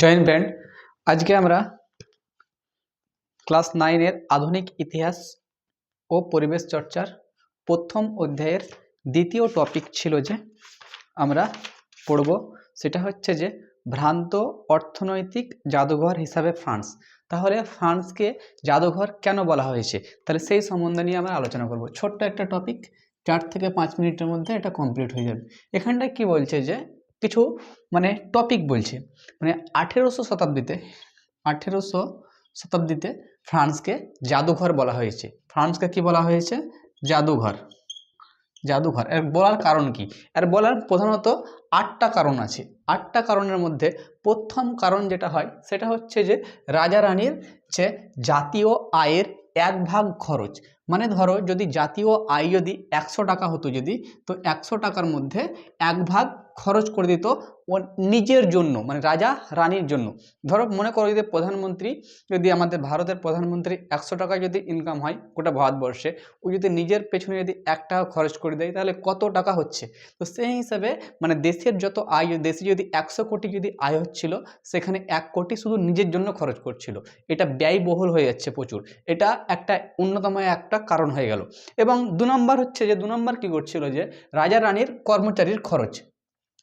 Joint brand আজকে আমরা class নাইনের আধুনিক ইতিহাস ও পরিবেশ চর্চার প্রথম অধ্যায়ের দ্বিতীয় টপিক ছিল যে আমরা পড়ব, সেটা হচ্ছে যে ভ্রান্ত অর্থনৈতিক জাদুঘর হিসাবে ফ্রান্স। তাহলে ফ্রান্সকে জাদুঘর কেন বলা হয়েছে? তাহলে সেই সম্বন্ধে নিয়ে আমরা আলোচনা করব। ছোট্ট একটা টপিক, চার থেকে পাঁচ মিনিটের মধ্যে এটা কমপ্লিট হয়ে যাবে। এখানটায় কি বলছে যে কিছু মানে টপিক বলছে। মানে আঠেরোশো শতাব্দীতে আঠেরোশো শতাব্দীতে ফ্রান্সকে জাদুঘর বলা হয়েছে। ফ্রান্সকে কি বলা হয়েছে? জাদুঘর। জাদুঘর। এর বলার কারণ কি? এর বলার প্রধানত আটটা কারণ আছে। আটটা কারণের মধ্যে প্রথম কারণ যেটা হয়, সেটা হচ্ছে যে রাজা রানীর যে জাতীয় আয়ের এক ভাগ খরচ। মানে ধরো যদি জাতীয় আয় যদি একশো টাকা হতো যদি, তো একশো টাকার মধ্যে এক ভাগ খরচ করে দিত নিজের জন্য মানে রাজা রানীর জন্য। ধরো মনে করো যদি প্রধানমন্ত্রী যদি আমাদের ভারতের প্রধানমন্ত্রী একশো টাকা যদি ইনকাম হয় গোটা ভারতবর্ষে, ও যদি নিজের পেছনে যদি এক টাকা খরচ করে দেয়, তাহলে কত টাকা হচ্ছে? তো সেই হিসাবে মানে দেশের যত আয়, দেশে যদি একশো কোটি যদি আয় হচ্ছিল, সেখানে এক কোটি শুধু নিজের জন্য খরচ করছিল। এটা ব্যয়বহুল হয়ে যাচ্ছে প্রচুর। এটা একটা অন্যতম একটা কারণ হয়ে গেল। এবং দু নম্বর হচ্ছে যে, দু নম্বর কী করছিল যে, রাজা রানীর কর্মচারীর খরচ।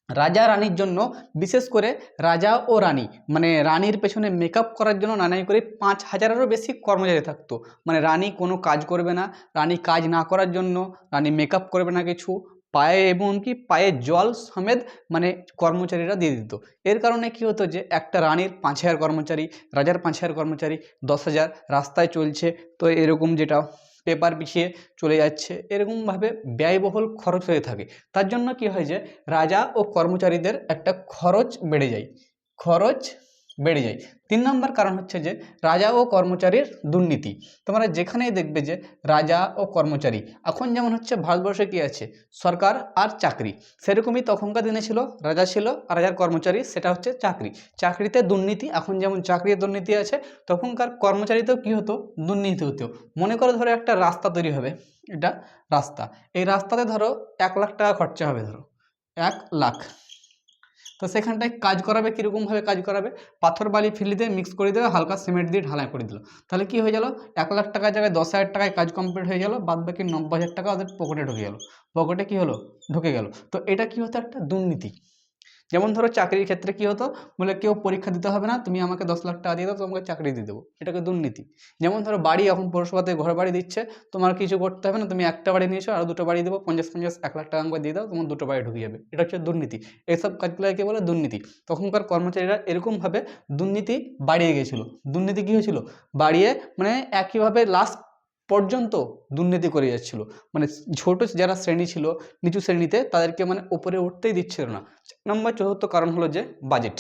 রাজা রানীর জন্য বিশেষ করে রাজা ও রানী মানে রানীর পেছনে মেকআপ করার জন্য নানাই করে পাঁচ হাজারেরও বেশি কর্মচারী থাকতো। মানে রানী কোনো কাজ করবে না, রানী কাজ না করার জন্য, রানী মেকআপ করবে না কিছু, পায়ে এমনকি পায়ে জল সমেত মানে কর্মচারীরা দিয়ে দিত। এর কারণে কি হতো যে একটা রানীর পাঁচ হাজার কর্মচারী, রাজার পাঁচ হাজার কর্মচারী, দশ হাজার রাস্তায় চলছে, তো এরকম যেটা পেপার পিছিয়ে চলে যাচ্ছে। এরকমভাবে ব্যয়বহুল খরচ হয়ে থাকে। তার জন্য কি হয় যে, রাজা ও কর্মচারীদের একটা খরচ বেড়ে যায়। খরচ বেড়ে যায়। তিন নম্বর কারণ হচ্ছে যে, রাজা ও কর্মচারীর দুর্নীতি। তোমরা যেখানেই দেখবে যে, রাজা ও কর্মচারী, এখন যেমন হচ্ছে ভারতবর্ষে কী আছে? সরকার আর চাকরি। সেরকমই তখনকার দিনে ছিল, রাজা ছিল আর রাজার কর্মচারী, সেটা হচ্ছে চাকরি। চাকরিতে দুর্নীতি, এখন যেমন চাকরির দুর্নীতি আছে, তখনকার কর্মচারীতেও কী হতো? দুর্নীতি হতো। মনে করো ধরো একটা রাস্তা তৈরি হবে, এটা রাস্তা। এই রাস্তাতে ধরো এক লাখ টাকা খরচা হবে ধরো, এক লাখ। তো সেখানটায় কাজ করাবে, কীরকমভাবে কাজ করাবে? পাথর বালি ফেলে দিয়ে মিক্স করে দেবে হালকা সিমেন্ট দিয়ে ঢালাই করে দিল। তাহলে কি হয়ে গেল? এক লাখ টাকার জায়গায় দশ হাজার টাকায় কাজ কমপ্লিট হয়ে গেল বাদ বাকি নব্বই হাজার টাকা ওদের পকেটে ঢুকে গেল। পকেটে কি হলো? ঢুকে গেল। তো এটা কি হতো? একটা দুর্নীতি। যেমন ধরো চাকরির ক্ষেত্রে কি হতো? বলে কেউ পরীক্ষা দিতে হবে না, তুমি আমাকে দশ লাখ টাকা দিয়ে দাও, তোমাকে চাকরি দিয়ে দেবো। এটাকে দুর্নীতি। যেমন ধরো বাড়ি এখন পৌরসভাতে ঘর বাড়ি দিচ্ছে, তোমার কিছু করতে হবে না, তুমি একটা বাড়ি নিয়েছো, আর দুটো বাড়ি দেবো, পঞ্চাশ পঞ্চাশ, এক লাখ টাকা দিয়ে দাও, তোমার দুটো বাড়ি ঢুকে যাবে। এটা হচ্ছে দুর্নীতি। এইসব কাজগুলোকে বলে দুর্নীতি। তখনকার কর্মচারীরা এরকমভাবে দুর্নীতি বাড়িয়ে গেছিল। দুর্নীতি কী হয়েছিল? বাড়িয়ে মানে একইভাবে লাস্ট পর্যন্ত দুর্নীতি করে যাচ্ছিল। মানে ছোট যারা শ্রেণি ছিল, নিচু শ্রেণীতে তাদেরকে মানে ওপরে উঠতেই দিচ্ছিল না। নম্বর চতুর্থ কারণ হলো যে বাজেট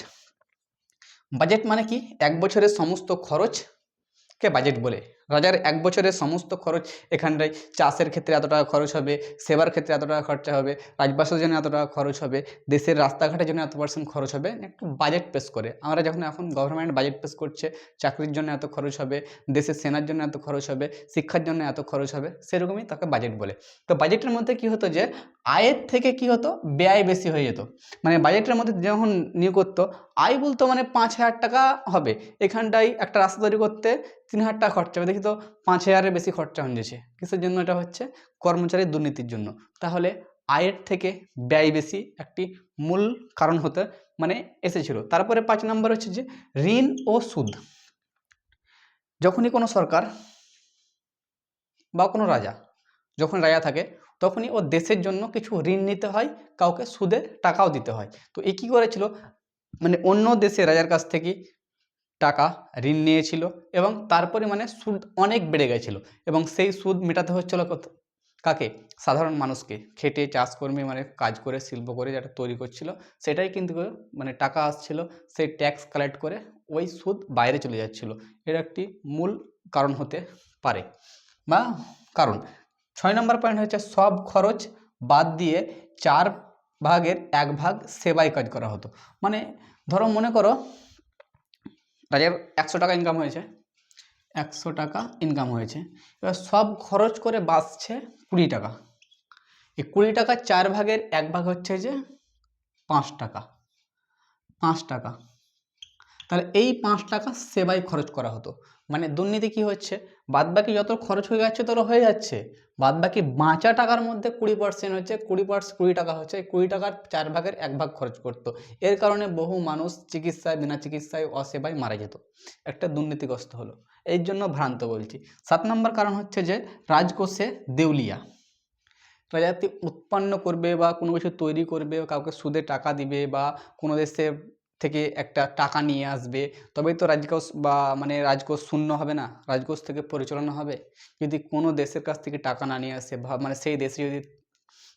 বাজেট মানে কি? এক বছরের সমস্ত খরচকে বাজেট বলে। রাজার এক বছরের সমস্ত খরচ এখানটায় চাষের ক্ষেত্রে এত টাকা খরচ হবে, সেবার ক্ষেত্রে এত টাকা খরচা হবে, রাজবাসের জন্য এত টাকা খরচ হবে, দেশের রাস্তাঘাটের জন্য এত পার্সেন্ট খরচ হবে একটা বাজেট পেশ করে। আমরা যখন এখন গভর্নমেন্ট বাজেট পেশ করছে, চাকরির জন্য এত খরচ হবে, দেশের সেনার জন্য এত খরচ হবে, শিক্ষার জন্য এত খরচ হবে, সেরকমই তাকে বাজেট বলে। তো বাজেটের মধ্যে কি হতো যে আয়ের থেকে কি হতো? ব্যয় বেশি হয়ে যেত। মানে বাজেটের মধ্যে যখন নিয়োগ করতো, আয় বলতো মানে পাঁচ হাজার টাকা হবে। এখানটায় একটা রাস্তা তৈরি করতে তিন হাজার টাকা খরচা হবে। দেখি তো, পাঁচ হাজারের বেশি খরচা হয়ে যাচ্ছে কিসের জন্য এটা হচ্ছে? কর্মচারীর দুর্নীতির জন্য। তাহলে আয়ের থেকে ব্যয় বেশি একটি মূল কারণ হতে মানে এসেছিল। তারপরে পাঁচ নম্বর হচ্ছে যে ঋণ ও সুদ। যখনই কোনো সরকার বা কোনো রাজা, যখন রাজা থাকে তখনই ও দেশের জন্য কিছু ঋণ নিতে হয়, কাউকে সুদে টাকাও দিতে হয়। তো এ কী করেছিল? মানে অন্য দেশে রাজার কাছ থেকে টাকা ঋণ নিয়েছিল এবং তারপরে মানে সুদ অনেক বেড়ে গেছিল এবং সেই সুদ মেটাতে হচ্ছিল কাকে? সাধারণ মানুষকে। খেটে, চাষকর্মী মানে কাজ করে, শিল্প করে যেটা তৈরি করছিল, সেটাই কিন্তু মানে টাকা আসছিল, সেই ট্যাক্স কালেক্ট করে ওই সুদ বাইরে চলে যাচ্ছিল। এর একটি মূল কারণ হতে পারে বা কারণ। ছয় নম্বর পয়েন্ট হচ্ছে সব খরচ বাদ দিয়ে চার ভাগের এক ভাগ সেবায় কাজ করা হতো। মানে ধরো মনে করো রাজার একশো টাকা ইনকাম হয়েছে, একশো টাকা ইনকাম হয়েছে, এবার সব খরচ করে বাঁচছে কুড়ি টাকা। এই কুড়ি টাকার চার ভাগের এক ভাগ হচ্ছে যে পাঁচ টাকা পাঁচ টাকা। তাহলে এই পাঁচ টাকা সেবায় খরচ করা হতো। মানে দুর্নীতি কি হচ্ছে? বাদবাকি যত খরচ হয়ে যাচ্ছে তত হয়ে যাচ্ছে। বাদবাকি বাঁচা টাকার মধ্যে কুড়ি পার্সেন্ট হচ্ছে, কুড়ি পার্সেন্ট কুড়ি টাকা হচ্ছে, এই কুড়ি টাকার চার ভাগের এক ভাগ খরচ করতো। এর কারণে বহু মানুষ চিকিৎসায়, বিনা চিকিৎসায় অসেবায় মারা যেত। একটা দুর্নীতিগ্রস্ত হলো। এই জন্য ভ্রান্ত বলছি। সাত নম্বর কারণ হচ্ছে যে রাজকোষে দেউলিয়া। রাজাতি উৎপন্ন করবে বা কোনো কিছু তৈরি করবে, কাউকে সুদে টাকা দিবে বা কোনো দেশে থেকে একটা টাকা নিয়ে আসবে, তবেই তো রাজকোষ বা মানে রাজকোষ শূন্য হবে না, রাজকোষ থেকে পরিচালনা হবে। যদি কোনো দেশের কাছ থেকে টাকা না নিয়ে আসে, বা মানে সেই দেশে যদি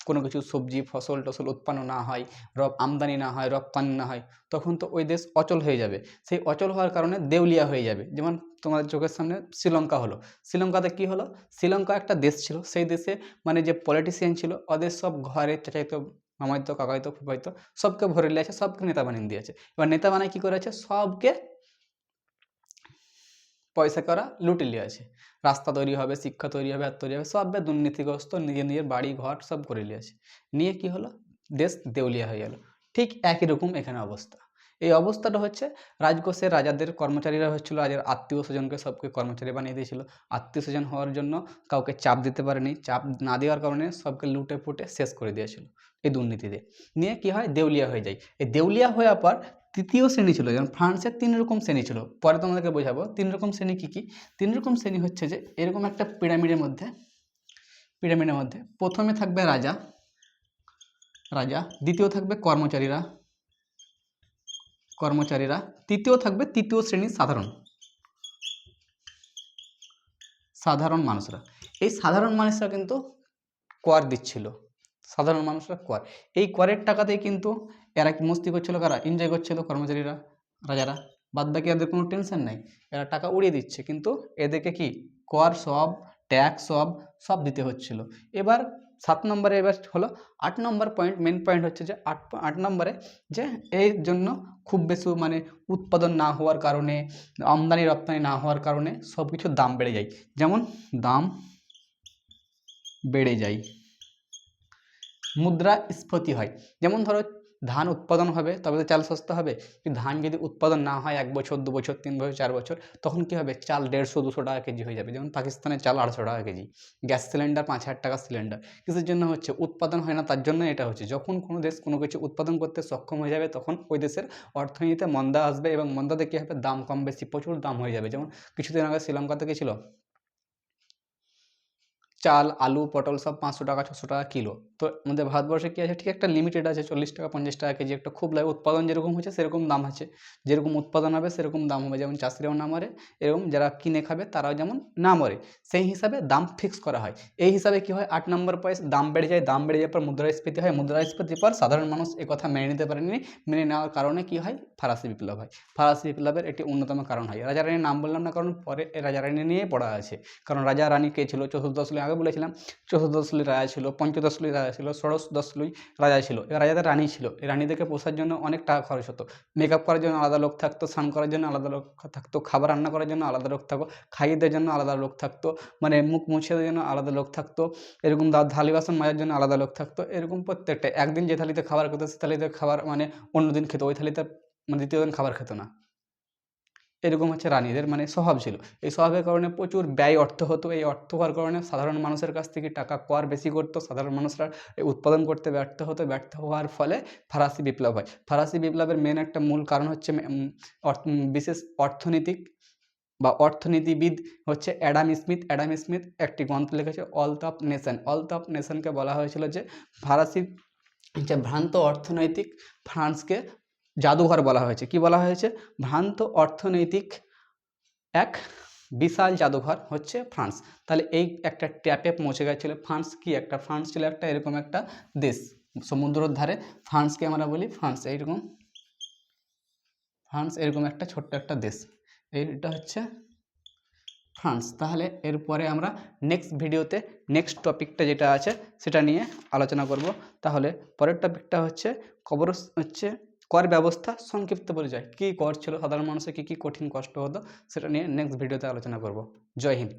কোনো কিছু সবজি, ফসল টসল উৎপন্ন না হয় রপ আমদানি না হয় রপ্তানি না হয়, তখন তো ওই দেশ অচল হয়ে যাবে। সেই অচল হওয়ার কারণে দেউলিয়া হয়ে যাবে। যেমন তোমাদের চোখের সামনে শ্রীলঙ্কা হলো। শ্রীলঙ্কাতে কি হলো? শ্রীলঙ্কা একটা দেশ ছিল। সেই দেশে মানে যে পলিটিশিয়ান ছিল, ওদের সব ঘরে চাচাইতো মামাইতো, কাকাইতো, ফুফাইতো, সবকে ভরে লিয়েছে সবকে নেতা বানিয়ে দিয়েছে এবার নেতা বানায় কী করেছে সবকে পয়সা করা লুটে লিয়েছে রাস্তা তৈরি হবে, শিক্ষা তৈরি হবে আর তৈরি হবে, সব দুর্নীতিগ্রস্ত, নিজের নিজের বাড়ি, ঘর সব করে লিয়েছে নিয়ে কি হলো? দেশ দেউলিয়া হয়ে গেল। ঠিক একই রকম এখানে অবস্থা। এই অবস্থাটা হচ্ছে রাজকোষের রাজাদের কর্মচারীরা হচ্ছিল রাজার আত্মীয় স্বজনকে সবকে কর্মচারী বানিয়ে দিয়েছিল। আত্মীয় স্বজন হওয়ার জন্য কাউকে চাপ দিতে পারেনি, চাপ না দেওয়ার কারণে সবকে লুটে ফুটে শেষ করে দিয়েছিল এই দুর্নীতিতে নিয়ে কি হয়? দেউলিয়া হয়ে যায়। এই দেউলিয়া হওয়ার পর তৃতীয় শ্রেণি ছিল, যেমন ফ্রান্সের তিন রকম শ্রেণি ছিল। পরে তোমাদেরকে বোঝাবো, তিন রকম শ্রেণি কী কী? তিন রকম শ্রেণি হচ্ছে যে এরকম একটা পিরামিডের মধ্যে পিরামিডের মধ্যে প্রথমে থাকবে রাজা রাজা, দ্বিতীয় থাকবে কর্মচারীরা কর্মচারীরা। তৃতীয় থাকবে তৃতীয় শ্রেণির সাধারণ। সাধারণ মানুষরা। এই সাধারণ মানুষরা কিন্তু কর দিচ্ছিল। সাধারণ মানুষরা কর। এই করের টাকাতেই কিন্তু এরা মস্তি করছিল, কারা এনজয় করছিল কর্মচারীরা, রাজারা। বাদ বাকি এদের কোনো টেনশন নাই। এরা টাকা উড়িয়ে দিচ্ছে, কিন্তু এদেরকে কি কর, সব ট্যাক্স সব সব দিতে হচ্ছিল। এবার সাত নম্বরে এবার হলো, আট নম্বর পয়েন্ট মেন পয়েন্ট হচ্ছে যে আট আট নম্বরে যে এর জন্য খুব বেশি মানে উৎপাদন না হওয়ার কারণে, আমদানি রপ্তানি না হওয়ার কারণে সব কিছুর দাম বেড়ে যায়। যেমন দাম বেড়ে যায়। মুদ্রা স্ফীতি হয়। যেমন ধরো ধান উৎপাদন হবে, তবে তো চাল সস্তা হবে। ধান যদি উৎপাদন না হয় এক বছর, দু বছর, তিন বছর, চার বছর, তখন কী হবে? চাল দেড়শো, দুশো টাকা কেজি হয়ে যাবে। যেমন পাকিস্তানের চাল আড়াইশো টাকা কেজি। গ্যাস সিলিন্ডার পাঁচ হাজার টাকা সিলিন্ডার। কিসের জন্য হচ্ছে? উৎপাদন হয় না, তার জন্য এটা হচ্ছে। যখন কোনো দেশ কোনো কিছু উৎপাদন করতে সক্ষম হয়ে যাবে, তখন ওই দেশের অর্থনীতিতে মন্দা আসবে এবং মন্দাতে কী হবে? দাম কম বেশি, প্রচুর দাম হয়ে যাবে। যেমন কিছুদিন আগে শ্রীলঙ্কাতে কী ছিল। চাল, আলু, পটল সব পাঁচশো টাকা, ছশো টাকা কিলো। তো আমাদের ভারতবর্ষে কী আছে? ঠিক একটা লিমিটেড আছে, চল্লিশ টাকা, পঞ্চাশ টাকা কেজি। একটা খুব লাগে উৎপাদন যেরকম হচ্ছে সেরকম দাম আছে। যেরকম উৎপাদন হবে, সেরকম দাম হবে। যেমন চাষিরাও না মরে, এরকম যারা কিনে খাবে, তারাও যেমন না মরে। সেই হিসাবে দাম ফিক্স করা হয়। এই হিসাবে কী হয়? আট নম্বর পয়সা দাম বেড়ে যায়। দাম বেড়ে যাওয়ার পর মুদ্রাস্ফীতি হয়। মুদ্রাস্ফীতির পর সাধারণ মানুষ কথা মেনে নিতে পারেনি। মেনে নেওয়ার কারণে কী হয়? ফরাসি বিপ্লব হয়। ফরাসি বিপ্লবের একটি অন্যতম কারণ হয়। রাজা রানীর নাম বললাম না, কারণ পরে রাজা রানী নিয়ে পড়া আছে। কারণ রাজা রানী কে ছিল? চতুর্দশলী আগে বলেছিলাম চতুর্দশলী রাজা ছিল পঞ্চদশলী রাজা ছিল, ষোড়শ দশলী রাজা ছিল। এবার রাজাদের রানী ছিল। এই রানীদেরকে পোষার জন্য অনেক টাকা খরচ হতো। মেকআপ করার জন্য আলাদা লোক থাকতো, স্নান করার জন্য আলাদা লোক থাকতো, খাবার রান্না করার জন্য আলাদা লোক থাকতো খাইয়ে দেওয়ার জন্য আলাদা লোক থাকতো মানে মুখ মুছে দেওয়ার জন্য আলাদা লোক থাকতো, এরকম থালি বাসন মাজার জন্য আলাদা লোক থাকতো, এরকম প্রত্যেকটা একদিন যে থালিতে খাবার খেতো, সে থালিতে খাবার মানে অন্য দিন খেতো, ওই থালিতে মানে দ্বিতীয় দিন খাবার খেতো না। এরকম হচ্ছে রানীদের মানে স্বভাব ছিল। এই স্বভাবের কারণে প্রচুর ব্যয় অর্থ হতো। এই অর্থ হওয়ার কারণে সাধারণ মানুষের কাছ থেকে টাকা কর বেশি করতো। সাধারণ মানুষরা উৎপাদন করতে ব্যর্থ হতো। ব্যর্থ হওয়ার ফলে ফরাসি বিপ্লব হয়। ফরাসি বিপ্লবের মেন একটা মূল কারণ হচ্ছে বিশেষ অর্থনৈতিক বা অর্থনীতিবিদ হচ্ছে অ্যাডাম স্মিথ। অ্যাডাম স্মিথ একটি গ্রন্থ লিখেছে wealth of nation. Wealth of নেশনকে বলা হয়েছিল যে ফরাসি যে ভ্রান্ত অর্থনৈতিক ফ্রান্সকে জাদুঘর বলা হয়েছে। কি বলা হয়েছে? ভ্রান্ত অর্থনৈতিক এক বিশাল জাদুঘর হচ্ছে ফ্রান্স। তাহলে এই একটা ট্যাপে পৌঁছে গেছিল ফ্রান্স কি একটা? ফ্রান্স ছিল একটা এরকম একটা দেশ। সমুদ্রের ধারে ফ্রান্সকে আমরা বলি ফ্রান্স। এইরকম। ফ্রান্স এরকম একটা ছোট্ট একটা দেশ। এইটা হচ্ছে ফ্রান্স। তাহলে এরপরে আমরা নেক্সট ভিডিওতে নেক্সট টপিকটা যেটা আছে সেটা নিয়ে আলোচনা করব। তাহলে পরের টপিকটা হচ্ছে কবর হচ্ছে কর ব্যবস্থা সংক্ষিপ্ত পরিচয় কী কর ছিল? সাধারণ মানুষের কী কী কঠিন কষ্ট হতো? সেটা নিয়ে নেক্সট ভিডিওতে আলোচনা করব। জয় হিন্দ।